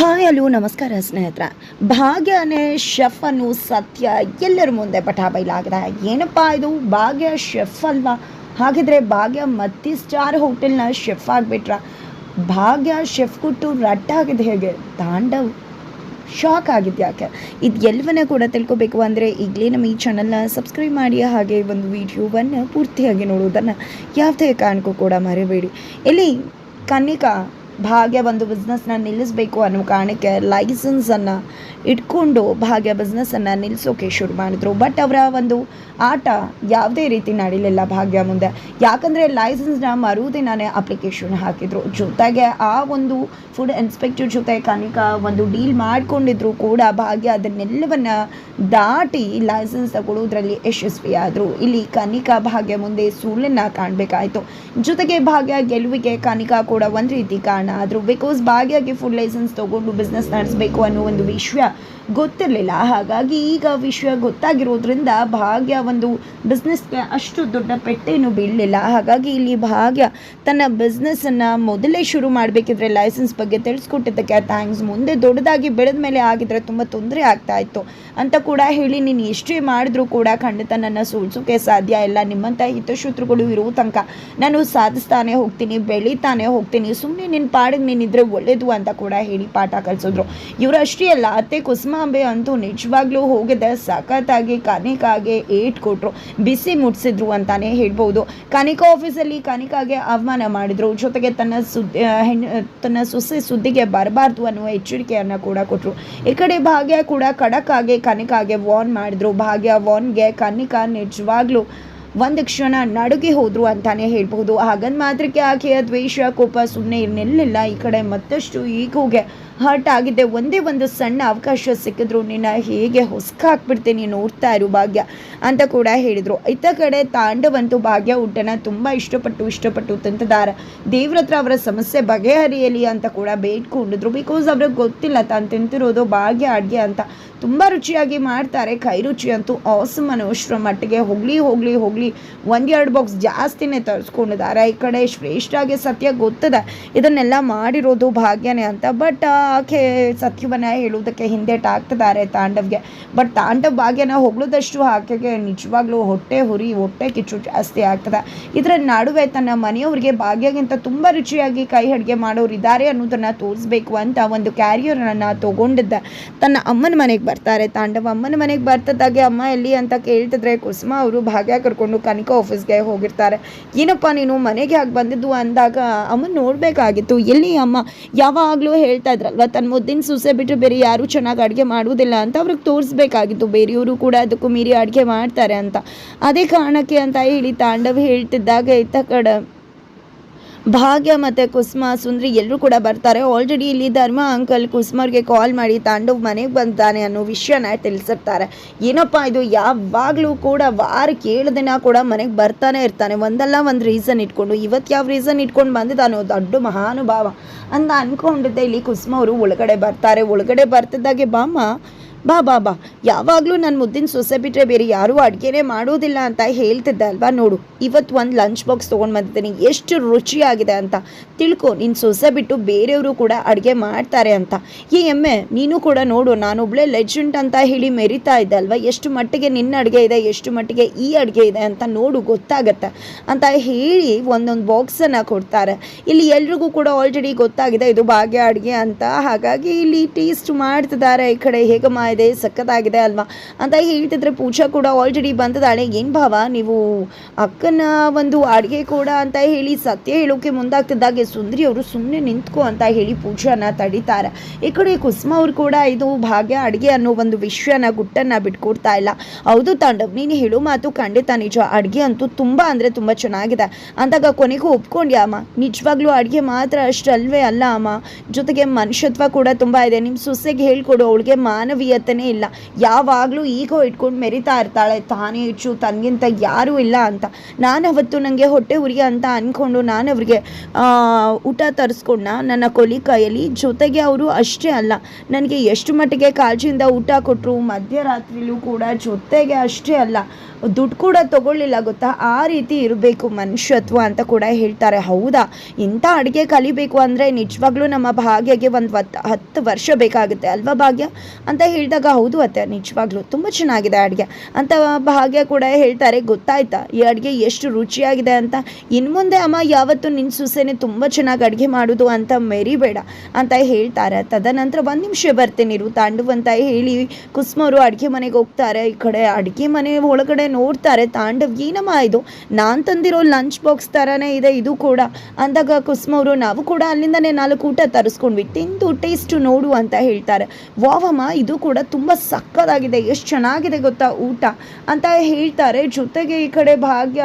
Hi ಅಲ್ಲೂ, ನಮಸ್ಕಾರ ಸ್ನೇಹಿತರ. ಭಾಗ್ಯನೇ ಶೆಫ್ ಅನ್ನು ಸತ್ಯ ಎಲ್ಲರ ಮುಂದೆ ಪಟಾಬೈಲಾಗಿದೆ ಏನಪ್ಪ ಇದು? ಭಾಗ್ಯ ಶೆಫ್ ಅಲ್ವಾ? ಹಾಗಿದ್ರೆ ಭಾಗ್ಯ ಮತ್ತಿ ಸ್ಟಾರ್ ಹೋಟೆಲ್ನ ಶೆಫ್ ಆಗಿಬಿಟ್ರ. ಭಾಗ್ಯ ಶೆಫ್ ಕೊಟ್ಟು ರಟ್ಟಾಗಿದೆ ಹೇಗೆ? ತಾಂಡವ್. ಶಾಕ್ ಆಗಿದ್ದು ಯಾಕೆ ಇದು ಎಲ್ಲವನ್ನ ಕೂಡ ತಿಳ್ಕೊಬೇಕು ಅಂದರೆ ಈಗಲೇ ನಮ್ಮ ಈ ಚಾನಲ್ನ ಸಬ್ಸ್ಕ್ರೈಬ್ ಮಾಡಿ, ಹಾಗೆ ಒಂದು ವಿಡಿಯೋವನ್ನು ಪೂರ್ತಿಯಾಗಿ ನೋಡುವುದನ್ನು ಯಾವುದೇ ಕಾರಣಕ್ಕೂ ಕೂಡ ಮರೆಯಬೇಡಿ ಇಲ್ಲಿ ಕನ್ನಿಕಾ? ಭಾಗ್ಯ ಒಂದು ಬಿಸ್ನೆಸ್ನ ನಿಲ್ಲಿಸಬೇಕು ಅನ್ನೋ ಕಾರಣಕ್ಕೆ ಲೈಸೆನ್ಸನ್ನು ಇಟ್ಕೊಂಡು ಭಾಗ್ಯ ಬಿಸ್ನೆಸ್ಸನ್ನು ನಿಲ್ಲಿಸೋಕೆ ಶುರು ಮಾಡಿದ್ರು. ಬಟ್ ಅವರ ಒಂದು ಆಟ ಯಾವುದೇ ರೀತಿ ನಡೀಲಿಲ್ಲ ಭಾಗ್ಯ ಮುಂದೆ. ಯಾಕಂದರೆ ಲೈಸೆನ್ಸ್ನ ಮರುದಿನಾನೇ ಅಪ್ಲಿಕೇಶನ್ ಹಾಕಿದ್ರು. ಜೊತೆಗೆ ಆ ಒಂದು ಫುಡ್ ಇನ್ಸ್ಪೆಕ್ಟರ್ ಜೊತೆ ಕನಿಕ ಒಂದು ಡೀಲ್ ಮಾಡಿಕೊಂಡಿದ್ರು ಕೂಡ ಭಾಗ್ಯ ಅದನ್ನೆಲ್ಲವನ್ನು ದಾಟಿ ಲೈಸೆನ್ಸ್ ತಗೊಳ್ಳೋದ್ರಲ್ಲಿ ಯಶಸ್ವಿಯಾದರು. ಇಲ್ಲಿ ಕನಿಕಾ ಭಾಗ್ಯ ಮುಂದೆ ಸೂಳನ್ನು ಕಾಣಬೇಕಾಯಿತು. ಜೊತೆಗೆ ಭಾಗ್ಯ ಗೆಲುವಿಗೆ ಕನಿಕಾ ಕೂಡ ಒಂದು ರೀತಿ ಕಾರಣ ಆದರು ಬಿಕಾಸ್ ಭಾಗ್ಯಗೆ ಫುಡ್ ಲೈಸೆನ್ಸ್ ತಗೊಂಡು ಬಿಸ್ನೆಸ್ ನಡೆಸಬೇಕು ಅನ್ನೋ ಒಂದು ವಿಷಯ ಗೊತ್ತಿರಲಿಲ್ಲ. ಹಾಗಾಗಿ ಈಗ ವಿಷಯ ಗೊತ್ತಾಗಿರೋದ್ರಿಂದ ಭಾಗ್ಯ ಒಂದು ಬಿಸ್ನೆಸ್ಗೆ ಅಷ್ಟು ದೊಡ್ಡ ಪೆಟ್ಟೇನು ಬೀಳಲಿಲ್ಲ. ಹಾಗಾಗಿ ಇಲ್ಲಿ ಭಾಗ್ಯ ತನ್ನ ಬಿಸ್ನೆಸ್ಸನ್ನು ಮೊದಲೇ ಶುರು ಮಾಡಬೇಕಿದ್ರೆ ಲೈಸೆನ್ಸ್ ಬಗ್ಗೆ ತಿಳಿಸ್ಕೊಟ್ಟಿದ್ದಕ್ಕೆ ಥ್ಯಾಂಕ್ಸ್ ಮುಂದೆ ದೊಡ್ಡದಾಗಿ ಬೆಳೆದ ಮೇಲೆ ಆಗಿದ್ರೆ ತುಂಬ ತೊಂದರೆ ಆಗ್ತಾ ಇತ್ತು. ಅಂತ ಕೂಡ ಹೇಳಿ ನೀನು ಎಷ್ಟೇ ಮಾಡಿದ್ರೂ ಕೂಡ ಖಂಡಿತ ನನ್ನ ಸೋಲ್ಸೋಕೆ ಸಾಧ್ಯ ಇಲ್ಲ. ನಿಮ್ಮಂಥ ಹಿತಶತ್ರುಗಳು ಇರೋ ತನಕ ನಾನು ಸಾಧಿಸ್ತಾನೆ ಹೋಗ್ತೀನಿ, ಬೆಳೀತಾನೆ ಹೋಗ್ತೀನಿ ಸುಮ್ಮನೆ ನಿನ್ನ ಪಾಡಿಗೆ ನೀನಿದ್ರೆ ಒಳ್ಳೇದು ಅಂತ ಕೂಡ ಹೇಳಿ ಪಾಠ ಕಲಿಸಿದ್ರು. ಇವರು ಅಷ್ಟೇ ಅಲ್ಲ, ಅತ್ತೆ ಕುಸುಮಾಂಬೆ ಅಂತೂ ನಿಜವಾಗ್ಲೂ ಹೋಗಿದೆ ಸಖತ್ತಾಗಿ ಕನಿಕಾಗೆ ಏಟ್ ಕೊಟ್ಟರು ಬಿಸಿ ಮುಟ್ಸಿದ್ರು ಅಂತಾನೆ ಹೇಳ್ಬೋದು. ಕನಿಕಾ ಆಫೀಸಲ್ಲಿ ಕನಿಕಾಗೆ ಅವಮಾನ ಮಾಡಿದ್ರು. ಜೊತೆಗೆ ತನ್ನ ಸುದ್ದಿ ಹೆಣ್ಣು ತನ್ನ ಸೊಸೆ ಸುದ್ದಿಗೆ ಬರಬಾರ್ದು ಅನ್ನುವ ಎಚ್ಚರಿಕೆಯನ್ನು ಕೂಡ ಕೊಟ್ಟರು ಈ ಕಡೆ ಭಾಗ್ಯ ಕೂಡ ಖಡಕ್ ಆಗಿ ಕನಿಕಾಗೆ ವಾರ್ನ್ ಮಾಡಿದ್ರು. ಭಾಗ್ಯ ವಾರ್ನ್ಗೆ ಕನಿಕಾ ನಿಜವಾಗ್ಲೂ ಒಂದು ಕ್ಷಣ ನಡುಗೆ ಹೋದ್ರು ಅಂತಾನೆ ಹೇಳ್ಬಹುದು. ಹಾಗನ್ ಮಾತ್ರಕ್ಕೆ ಆಕೆಯ ದ್ವೇಷ, ಕೋಪ ಸುಮ್ಮನೆ ಇರ್ನಿಲ್ಲ ಈ ಕಡೆ ಮತ್ತಷ್ಟು ಈಗೋಗೆ ಹರ್ಟ್ ಆಗಿದ್ದೆ ಒಂದೇ ಒಂದು ಸಣ್ಣ ಅವಕಾಶ ಸಿಕ್ಕಿದ್ರು ನಿನ್ನ ಹೇಗೆ ಹೊಸ್ಕ ಹಾಕ್ಬಿಡ್ತೀನಿ ನೋಡ್ತಾ ಇರು ಭಾಗ್ಯ ಅಂತ ಕೂಡ ಹೇಳಿದರು. ಇತ್ತ ಕಡೆ ತಾಂಡವಂತೂ ಭಾಗ್ಯ ಊಟನ ತುಂಬ ಇಷ್ಟಪಟ್ಟು ಇಷ್ಟಪಟ್ಟು ತಂತದಾರ. ದೇವ್ರ ಹತ್ರ ಅವರ ಸಮಸ್ಯೆ ಬಗೆಹರಿಯಲಿ ಅಂತ ಕೂಡ ಬೇಡ್ಕೊಂಡಿದ್ರು ಬಿಕಾಸ್ ಅವ್ರಿಗೆ ಗೊತ್ತಿಲ್ಲ ತಾನು ತಿಂತಿರೋದು ಭಾಗ್ಯ, ಅಡುಗೆ ಅಂತ. ತುಂಬ ರುಚಿಯಾಗಿ ಮಾಡ್ತಾರೆ, ಕೈ ರುಚಿ ಅಂತೂ ಆಸಮ್ ಮಟ್ಟಿಗೆ ಹೋಗ್ಲಿ ಹೋಗ್ಲಿ ಹೋಗ್ಲಿ ಒಂದೆರಡು ಬಾಕ್ಸ್ ಜಾಸ್ತಿನೇ ತರಿಸ್ಕೊಂಡಿದ್ದಾರೆ. ಈ ಕಡೆ ಶ್ರೇಷ್ಠಾಗಿ ಸತ್ಯ ಗೊತ್ತದೆ. ಇದನ್ನೆಲ್ಲ ಮಾಡಿರೋದು ಭಾಗ್ಯನೇ ಅಂತ. ಬಟ್ ಆಕೆ ಸತ್ಯವನ್ನ ಹೇಳುವುದಕ್ಕೆ ಹಿಂದೆಟಾಗ್ತಿದ್ದಾರೆ ತಾಂಡವ್ಗೆ. ಬಟ್ ತಾಂಡವ್ ಭಾಗ್ಯನ ಹೊಗಳದಷ್ಟು ಆಕೆಗೆ ನಿಜವಾಗ್ಲೂ ಹೊಟ್ಟೆ ಹುರಿ, ಹೊಟ್ಟೆ ಕಿಚ್ಚು ಜಾಸ್ತಿ ಆಗ್ತದೆ. ಇದರ ನಡುವೆ ತನ್ನ ಮನೆಯವರಿಗೆ ಭಾಗ್ಯಗಿಂತ ತುಂಬ ರುಚಿಯಾಗಿ ಕೈ ಅಡುಗೆ ಮಾಡೋರು ಇದ್ದಾರೆ ಅನ್ನೋದನ್ನ ತೋರಿಸ್ಬೇಕು ಅಂತ ಒಂದು ಕ್ಯಾರಿಯರನ್ನು ತಗೊಂಡಿದ್ದೆ ತನ್ನ ಅಮ್ಮನ ಮನೆಗೆ ಬರ್ತಾರೆ ತಾಂಡವ. ಅಮ್ಮನ ಮನೆಗೆ ಬರ್ತದಾಗೆ ಅಮ್ಮ ಎಲ್ಲಿ ಅಂತ ಕೇಳ್ತಿದ್ರೆ ಕುಸುಮ ಅವರು ಭಾಗ್ಯ ಕರ್ಕೊಂಡು ಕನಿಕಾ ಆಫೀಸ್ಗೆ ಹೋಗಿರ್ತಾರೆ. ಏನಪ್ಪ ನೀನು ಮನೆಗೆ ಯಾಕೆ ಬಂದಿದ್ದು ಅಂದಾಗ ಅಮ್ಮನ ನೋಡಬೇಕಾಗಿತ್ತು. ಎಲ್ಲಿ ಅಮ್ಮ? ಯಾವಾಗಲೂ ಹೇಳ್ತಾ ಇದ್ರಲ್ವ? ತನ್ನ ಮುದ್ದಿನ ಸೊಸೆ ಬಿಟ್ಟು ಬೇರೆ ಯಾರೂ ಚೆನ್ನಾಗಿ ಅಡುಗೆ ಮಾಡುವುದಿಲ್ಲ ಅಂತ ಅವ್ರಿಗೆ ತೋರಿಸ್ಬೇಕಾಗಿತ್ತು. ಬೇರೆಯವರು ಕೂಡ ಅದಕ್ಕೂ ಮೀರಿ ಅಡುಗೆ ಮಾಡ್ತಾರೆ ಅಂತ. ಅದೇ ಕಾರಣಕ್ಕೆ ಅಂತ ಹೇಳಿ ತಾಂಡವ್ ಹೇಳ್ತಿದ್ದಾಗ ಇತ್ತ ಕಡೆ ಭಾಗ್ಯ ಮತ್ತು ಕುಸುಮ, ಸುಂದ್ರಿ ಎಲ್ಲರೂ ಕೂಡ ಬರ್ತಾರೆ. ಆಲ್ರೆಡಿ ಇಲ್ಲಿ ಧರ್ಮ ಅಂಕಲ್ ಕುಸುಮರ್ಗೆ ಕಾಲ್ ಮಾಡಿ ತಾಂಡವ್ ಮನೆಗೆ ಬಂದಾನೆ ಅನ್ನೋ ವಿಷಯನ ತಿಳಿಸಿರ್ತಾರೆ. ಏನಪ್ಪ ಇದು? ಯಾವಾಗಲೂ ಕೂಡ ವಾರ ಏಳು ಕೂಡ ಮನೆಗೆ ಬರ್ತಾನೆ ಇರ್ತಾನೆ. ಒಂದಲ್ಲ ಒಂದು ರೀಸನ್ ಇಟ್ಕೊಂಡು. ಇವತ್ತು ಯಾವ ರೀಸನ್ ಇಟ್ಕೊಂಡು ಬಂದಿದ್ದಾನೋ ದೊಡ್ಡ ಮಹಾನುಭಾವ ಅಂತ ಅಂದ್ಕೊಂಡಿದ್ದೆ ಇಲ್ಲಿ ಕುಸುಮ ಅವರು ಒಳಗಡೆ ಬರ್ತಾರೆ. ಒಳಗಡೆ ಬರ್ತಿದ್ದಾಗೆ ಬಾಮ್ಮ ಬಾ ಬಾ ಬಾ. ಯಾವಾಗಲೂ ನನ್ನ ಮುದ್ದಿನ ಸೊಸೆ ಬಿಟ್ಟರೆ ಬೇರೆ ಯಾರೂ ಅಡುಗೆನೇ ಮಾಡೋದಿಲ್ಲ ಅಂತ ಹೇಳ್ತಿದ್ದೆ ಅಲ್ವಾ ನೋಡು. ಇವತ್ತು ಒಂದು ಲಂಚ್ ಬಾಕ್ಸ್ ತೊಗೊಂಡು ಬಂದಿದ್ದೀನಿ. ಎಷ್ಟು ರುಚಿಯಾಗಿದೆ ಅಂತ. ತಿಳ್ಕೊ ನಿನ್ನ ಸೊಸೆ ಬಿಟ್ಟು ಬೇರೆಯವರು ಕೂಡ ಅಡುಗೆ ಮಾಡ್ತಾರೆ ಅಂತ. ಈ ಎಮ್ಮೆ, ನೀನು ಕೂಡ ನೋಡು, ನಾನೊಬ್ಳೆ ಲೆಜೆಂಡ್ ಅಂತ ಹೇಳಿ ಮೆರಿತಾ ಇದ್ದೆ ಅಲ್ವಾ? ಎಷ್ಟು ಮಟ್ಟಿಗೆ ನಿನ್ನ ಅಡುಗೆ ಇದೆ, ಎಷ್ಟು ಮಟ್ಟಿಗೆ ಈ ಅಡುಗೆ ಇದೆ ಅಂತ ನೋಡು, ಗೊತ್ತಾಗತ್ತೆ. ಅಂತ ಹೇಳಿ ಒಂದೊಂದು ಬಾಕ್ಸನ್ನು ಕೊಡ್ತಾರೆ. ಇಲ್ಲಿ ಎಲ್ರಿಗೂ ಕೂಡ ಆಲ್ರೆಡಿ ಗೊತ್ತಾಗಿದೆ, ಇದು ಭಾಗ್ಯ ಅಡುಗೆ ಅಂತ. ಹಾಗಾಗಿ ಇಲ್ಲಿ ಟೇಸ್ಟ್ ಮಾಡ್ತಿದ್ದಾರೆ ಈ ಕಡೆ ಹೇಗಮ್ಮ ಇದೆ, ಸಖತ್ತಾಗಿದೆ ಅಲ್ವಾ? ಅಂತ ಹೇಳ್ತಿದ್ರೆ ಪೂಜಾ ಕೂಡ ಆಲ್ರೆಡಿ ಬಂದಿದ್ದಾಳೆ. ಏನು ಭಾವ, ನೀವು ಅಕ್ಕನ ಒಂದು ಅಡುಗೆ ಕೂಡ ಅಂತ ಹೇಳಿ ಸತ್ಯ ಹೇಳೋಕೆ ಮುಂದಾಗ್ತಿದ್ದಾಗೆ. ಸುಂದರಿ ಅವರು ಸುಮ್ಮನೆ ನಿಂತ್ಕೋ ಅಂತ ಹೇಳಿ ಪೂಜಾನ ತಡೀತಾರೆ. ಈ ಕಡೆ ಕುಸುಮ ಅವ್ರು ಕೂಡ ಇದು ಭಾಗ್ಯ ಅಡುಗೆ ಅನ್ನೋ ಒಂದು ವಿಷಯನ ಗುಟ್ಟನ್ನು ಬಿಟ್ಕೊಡ್ತಾ ಇಲ್ಲ. ಹೌದು ತಾಂಡವ್, ನೀನು ಹೇಳೋ ಮಾತು ಖಂಡಿತ ನಿಜ. ಅಡುಗೆ ಅಂತೂ ತುಂಬ ಅಂದರೆ ತುಂಬ ಚೆನ್ನಾಗಿದೆ. ಅಂದಾಗ ಕೊನೆಗೂ ಒಪ್ಕೊಂಡ್ಯಾ ಅಮ್ಮ? ನಿಜವಾಗ್ಲೂ ಅಡುಗೆ ಮಾತ್ರ ಅಷ್ಟಲ್ವೇ ಅಲ್ಲ ಅಮ್ಮ? ಜೊತೆಗೆ ಮನುಷ್ಯತ್ವ ಕೂಡ ತುಂಬ ಇದೆ. ನಿಮ್ಮ ಸೊಸೆಗೆ ಹೇಳ್ಕೊಡು, ಅವಳಿಗೆ ಮಾನವೀಯತೆ ಮಾನವೀಯತೆನೇ ಇಲ್ಲ. ಯಾವಾಗಲೂ ಈಗೋ ಇಟ್ಕೊಂಡು ಮೆರಿತಾ ಇರ್ತಾಳೆ. ತಾನೇ ಹೆಚ್ಚು, ತನಗಿಂತ ಯಾರೂ ಇಲ್ಲ ಅಂತ. ನಾನು ಅವತ್ತು ನನಗೆ ಹೊಟ್ಟೆ ಉರಿ ಅಂತ ಅಂದ್ಕೊಂಡು ನಾನು ಅವ್ರಿಗೆ ಊಟ ತರಿಸ್ಕೊಂಡ ನನ್ನ ಕೊಲಿ ಕೈಯಲ್ಲಿ. ಜೊತೆಗೆ ಅವರು ಅಷ್ಟೇ ಅಲ್ಲ, ನನಗೆ ಎಷ್ಟು ಮಟ್ಟಿಗೆ ಕಾಳಜಿಯಿಂದ ಊಟ ಕೊಟ್ಟರು ಮಧ್ಯರಾತ್ರಿಲೂ ಕೂಡ ಜೊತೆಗೆ ಅಷ್ಟೇ ಅಲ್ಲ, ದುಡ್ಡು ಕೂಡ ತಗೊಳ್ಳಿಲ್ಲ ಗೊತ್ತಾ? ಆ ರೀತಿ ಇರಬೇಕು ಮನುಷ್ಯತ್ವ ಅಂತ ಕೂಡ ಹೇಳ್ತಾರೆ. ಹೌದಾ? ಇಂಥ ಅಡುಗೆ ಕಲಿಬೇಕು ಅಂದರೆ ನಿಜವಾಗ್ಲೂ ನಮ್ಮ ಭಾಗ್ಯಗೆ ಒಂದು ಹತ್ತು ವರ್ಷ ಬೇಕಾಗುತ್ತೆ ಅಲ್ವಾ ಭಾಗ್ಯ? ಅಂತ ಹೇಳಿದಾಗ ಹೌದು ಅತ್ತೆ, ನಿಜವಾಗ್ಲೂ ತುಂಬ ಚೆನ್ನಾಗಿದೆ ಅಡುಗೆ. ಅಂತ ಭಾಗ್ಯ ಕೂಡ ಹೇಳ್ತಾರೆ, ಗೊತ್ತಾಯ್ತಾ? ಈ ಅಡುಗೆ ಎಷ್ಟು ರುಚಿಯಾಗಿದೆ ಅಂತ? ಇನ್ನು ಮುಂದೆ ಅಮ್ಮ ಯಾವತ್ತು ನಿನ್ನ ಸುಸೇನೆ ತುಂಬ ಚೆನ್ನಾಗಿ ಅಡುಗೆ ಮಾಡೋದು ಅಂತ ಮೆರಿಬೇಡ ಅಂತ ಹೇಳ್ತಾರೆ. ತದನಂತರ ಒಂದು ನಿಮಿಷ ಬರ್ತೀನಿ ಇರು, ತಾಂಡು ಅಂತ ಹೇಳಿ ಕುಸ್ಮವರು ಅಡುಗೆ ಮನೆಗೆ ಹೋಗ್ತಾರೆ. ಈ ಕಡೆ ಅಡುಗೆ ಮನೆ ಒಳಗಡೆ ನೋಡ್ತಾರೆ, ತಾಂಡವ್ ಏನಮ್ಮ ಇದು? ನಾನು ತಂದಿರೋ ಲಂಚ್ ಬಾಕ್ಸ್ ಥರನೇ ಇದೆ ಇದು ಕೂಡ. ಅಂದಾಗ ಕುಸುಮವರು ನಾವು ಕೂಡ ಅಲ್ಲಿಂದನೇ ನಾಲ್ಕು ಊಟ ತರಿಸ್ಕೊಂಡ್ವಿ, ತಿಂದು ಟೇಸ್ಟು ನೋಡು ಅಂತ ಹೇಳ್ತಾರೆ. ವಾವಮ್ಮ ಇದು ಕೂಡ ತುಂಬ ಸಕ್ಕದಾಗಿದೆ ಎಷ್ಟು ಚೆನ್ನಾಗಿದೆ ಗೊತ್ತಾ ಊಟ ಅಂತ ಹೇಳ್ತಾರೆ. ಜೊತೆಗೆ ಈ ಕಡೆ ಭಾಗ್ಯ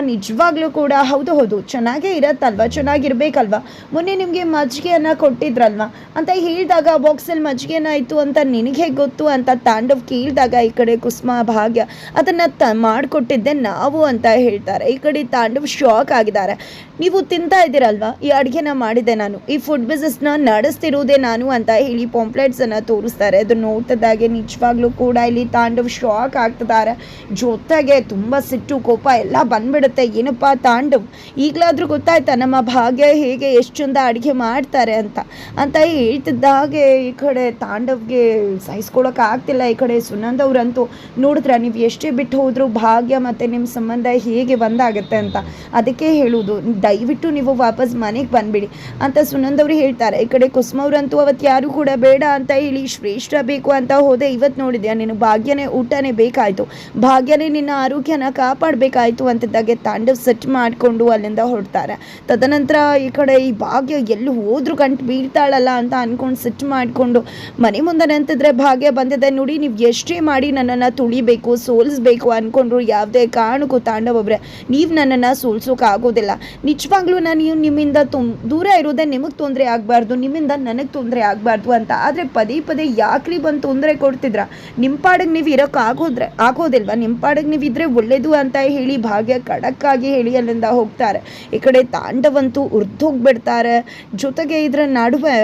ನಿಜವಾಗ್ಲೂ ಕೂಡ ಹೌದು ಹೌದು. ಚೆನ್ನಾಗೇ ಇರತ್ತಲ್ವ? ಚೆನ್ನಾಗಿರ್ಬೇಕಲ್ವ? ಮೊನ್ನೆ ನಿಮಗೆ ಮಜ್ಜಿಗೆಯನ್ನು ಕೊಟ್ಟಿದ್ರಲ್ವ? ಅಂತ ಹೇಳಿದಾಗ ಬಾಕ್ಸಲ್ಲಿ ಮಜ್ಜಿಗೆನ ಏನಾಯಿತು ಅಂತ ನಿನಗೆ ಗೊತ್ತು ಅಂತ ತಾಂಡವ್ ಕೇಳಿದಾಗ ಈ ಕಡೆ ಕುಸುಮ, ಭಾಗ್ಯ ಅದನ್ನು ತ, ಮಾಡಿಕೊಟ್ಟಿದ್ದೆ ನಾವು ಅಂತ ಹೇಳ್ತಾರೆ. ಈ ಕಡೆ ತಾಂಡವ್ ಶಾಕ್ ಆಗಿದ್ದಾರೆ. ನೀವು ತಿಂತಾ ಇದ್ದೀರಲ್ವ? ಈ ಅಡುಗೆನ ಮಾಡಿದೆ ನಾನು. ಈ ಫುಡ್ ಬಿಸ್ನೆಸ್ನ ನಡೆಸ್ತಿರೋದೇ ನಾನು ಅಂತ ಹೇಳಿ ಪಾಂಪ್ಲೆಟ್ಸನ್ನು ತೋರಿಸ್ತಾರೆ. ಅದನ್ನು ನೋಡ್ತಿದ್ದಾಗೆ ನಿಜವಾಗ್ಲೂ ಕೂಡ ಇಲ್ಲಿ ತಾಂಡವ್ ಶಾಕ್ ಆಗ್ತಿದ್ದಾರೆ. ಜೊತೆಗೆ ತುಂಬ ಸಿಟ್ಟು, ಕೋಪ ಎಲ್ಲ ಬಂದ್ಬಿಡುತ್ತೆ. ಏನಪ್ಪ ತಾಂಡವ್? ಈಗಲಾದರೂ ಗೊತ್ತಾಯ್ತಾ ನಮ್ಮ ಭಾಗ್ಯ ಹೇಗೆ ಎಷ್ಟು ಚಂದ ಅಡುಗೆ ಮಾಡ್ತಾರೆ ಅಂತ? ಅಂತ ಹೇಳ್ತಿದ್ದಾಗೆ ಈ ಕಡೆ ತಾಂಡವ್ಗೆ ಸಹಿಸ್ಕೊಳಕ್ಕೆ ಆಗ್ತಿಲ್ಲ. ಈ ಕಡೆ ಸುನಂದ್ ಅವ್ರಂತೂ, ನೋಡಿದ್ರೆ ನೀವು ಎಷ್ಟೇ ಬಿಟ್ಟು ಹೋದರೂ ಭಾಗ್ಯ ಮತ್ತು ನಿಮ್ಮ ಸಂಬಂಧ ಹೇಗೆ ಒಂದಾಗುತ್ತೆ ಅಂತ? ಅದಕ್ಕೆ ಹೇಳುವುದು, ದಯವಿಟ್ಟು ನೀವು ವಾಪಸ್ ಮನೆಗೆ ಬಂದ್ಬಿಡಿ. ಅಂತ ಸುನಂದ್ ಅವರು ಹೇಳ್ತಾರೆ. ಈ ಕಡೆ ಕುಸುಮವ್ರಂತೂ ಅವತ್ತು ಯಾರು ಕೂಡ ಬೇಡ ಅಂತ ಹೇಳಿ ಶ್ರೇಷ್ಠ ಬೇಕು ಅಂತ ಹೋದೆ. ಇವತ್ತು ನೋಡಿದ್ಯಾ, ನಿನ್ನ ಭಾಗ್ಯನೇ ಊಟನೇ ಬೇಕಾಯಿತು. ಭಾಗ್ಯನೇ ನಿನ್ನ ಆರೋಗ್ಯನ ಕಾಪಾಡಬೇಕಾಯಿತು ಅಂತಿದ್ದಾಗೆ ತಾಂಡವ್ ಸೆಟ್ ಮಾಡಿಕೊಂಡು ಅಲ್ಲಿಂದ ಹೊರಡ್ತಾರೆ. ತದನಂತರ ಈ ಕಡೆ ಈ ಭಾಗ್ಯ ಎಲ್ಲಿ ಹೋದ್ರು ಗಂಟು ಬೀಳ್ತಾಳಲ್ಲ ಅಂತ ಅಂದ್ಕೊಂಡು ಸೆಟ್ ಮಾಡಿಕೊಂಡು ಮನೆ ಮುಂದೆ ನಿಂತಿದ್ರೆ ಭಾಗ್ಯ ಬಂದಿದೆ. ನೋಡಿ, ನೀವು ಎಷ್ಟೇ ಮಾಡಿ ನನ್ನನ್ನು ತುಳಿಬೇಕು, ಸೋಲಿಸ್ಬೇಕು ಅಂದ್ಕೊಂಡ್ರು ಯಾವುದೇ ಕಾರಣಕ್ಕೂ ತಾಂಡವೊಬ್ಬರೇ ನೀವು ನನ್ನನ್ನು ಸೋಲ್ಸೋಕ್ಕಾಗೋದಿಲ್ಲ ನಿಜವಾಗ್ಲೂ ನಾನು ನಿಮ್ಮಿಂದ ತುಮ್ ದೂರ ಇರೋದೇ ನಿಮಗೆ ತೊಂದರೆ ಆಗಬಾರ್ದು, ನಿಮ್ಮಿಂದ ನನಗೆ ತೊಂದರೆ ಆಗಬಾರ್ದು ಅಂತ. ಆದರೆ ಪದೇ ಪದೇ ಯಾಕ್ರಿ ಬಂದು ತೊಂದರೆ ಕೊಡ್ತಿದ್ರ? ನಿಮ್ಮ ಪಾಡಿಗೆ ನೀವು ಇರೋಕೆ ಆಗೋದ್ರೆ ಆಗೋದಿಲ್ವಾ? ನಿಮ್ಮ ಪಾಡಿಗೆ ನೀವು ಇದ್ರೆ ಒಳ್ಳೇದು ಅಂತ ಹೇಳಿ ಭಾಗ್ಯ ಖಡಕ್ಕಾಗಿ ಹೇಳಿ ಅಲ್ಲಿಂದ ಹೋಗ್ತಾರೆ. ಈ ಕಡೆ ತಾಂಡವಂತೂ ಉರ್ದೋಗ್ಬಿಡ್ತಾರೆ. ಜೊತೆಗೆ ಇದರ ನಡುವೆ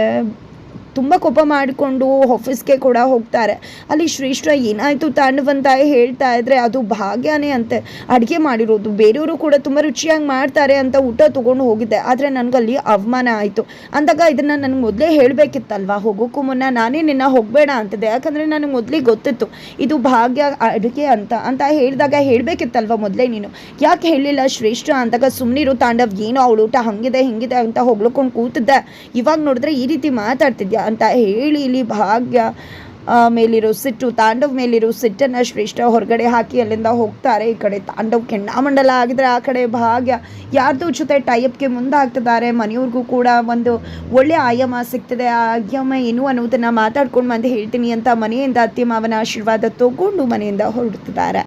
ತುಂಬ ಕೋಪ ಮಾಡಿಕೊಂಡು ಆಫೀಸ್ಗೆ ಕೂಡ ಹೋಗ್ತಾರೆ. ಅಲ್ಲಿ ಶ್ರೀಷ್ಠ ಏನಾಯಿತು ತಾಂಡವಂತ ಹೇಳ್ತಾ ಇದ್ರೆ ಅದು ಭಾಗ್ಯನೇ ಅಂತೆ. ಅಡುಗೆ ಮಾಡಿರೋದು, ಬೇರೆಯವರು ಕೂಡ ತುಂಬ ರುಚಿಯಾಗಿ ಮಾಡ್ತಾರೆ ಅಂತ ಊಟ ತೊಗೊಂಡು ಹೋಗಿದ್ದೆ. ಆದರೆ ನನಗಲ್ಲಿ ಅವಮಾನ ಆಯಿತು. ಅಂದಾಗ ಇದನ್ನು ನನಗೆ ಮೊದಲೇ ಹೇಳಬೇಕಿತ್ತಲ್ವಾ? ಹೋಗೋಕ್ಕೂ ಮುನ್ನ ನಾನೇ ನಿನ್ನ ಹೋಗಬೇಡ ಅಂತಿದ್ದೆ. ಯಾಕಂದರೆ ನನಗೆ ಮೊದಲೇ ಗೊತ್ತಿತ್ತು. ಇದು ಭಾಗ್ಯ ಅಡುಗೆ ಅಂತ. ಅಂತ ಹೇಳಿದಾಗ ಹೇಳಬೇಕಿತ್ತಲ್ವ ಮೊದಲೇ ನೀನು? ಯಾಕೆ ಹೇಳಿಲ್ಲ ಶ್ರೇಷ್ಠ? ಅಂದಾಗ ಸುಮ್ಮನಿರು ತಾಂಡವ್, ಏನೋ ಅವಳು ಊಟ ಹಂಗಿದೆ, ಹಿಂಗಿದೆ ಅಂತ ಹೊಗ್ಳ್ಕೊಂಡು ಕೂತಿದ್ದೆ. ಇವಾಗ ನೋಡಿದ್ರೆ ಈ ರೀತಿ ಮಾತಾಡ್ತಿದ್ಯಾ? ಅಂತ ಹೇಳಿ ಇಲ್ಲಿ ಭಾಗ್ಯ ಮೇಲಿರೋ ಸಿಟ್ಟು, ತಾಂಡವ್ ಮೇಲಿರೋ ಸಿಟ್ಟನ್ನು ಶ್ರೇಷ್ಠ ಹೊರಗಡೆ ಹಾಕಿ ಅಲ್ಲಿಂದ ಹೋಗ್ತಾರೆ. ಈ ಕಡೆ ತಾಂಡವ್ ಕೆಂಡಾಮಂಡಲ ಆಗಿದ್ರೆ ಆ ಕಡೆ ಭಾಗ್ಯ. ಯಾರ್ದೋ ಜೊತೆ ಮುಂದೆ ಮುಂದಾಗ್ತಿದ್ದಾರೆ. ಮನೆಯವ್ರಿಗೂ ಕೂಡ ಒಂದು ಒಳ್ಳೆ ಆಯಾಮ ಸಿಗ್ತದೆ. ಆ ಆಯಾಮ ಏನು ಅನ್ನೋದನ್ನು ಮಾತಾಡ್ಕೊಂಡು ಬಂದು ಹೇಳ್ತೀನಿ ಅಂತ ಮನೆಯಿಂದ ಅತ್ತೆ ಮಾವನ ಆಶೀರ್ವಾದ ತಗೊಂಡು ಮನೆಯಿಂದ ಹೊರಡ್ತಿದ್ದಾರೆ.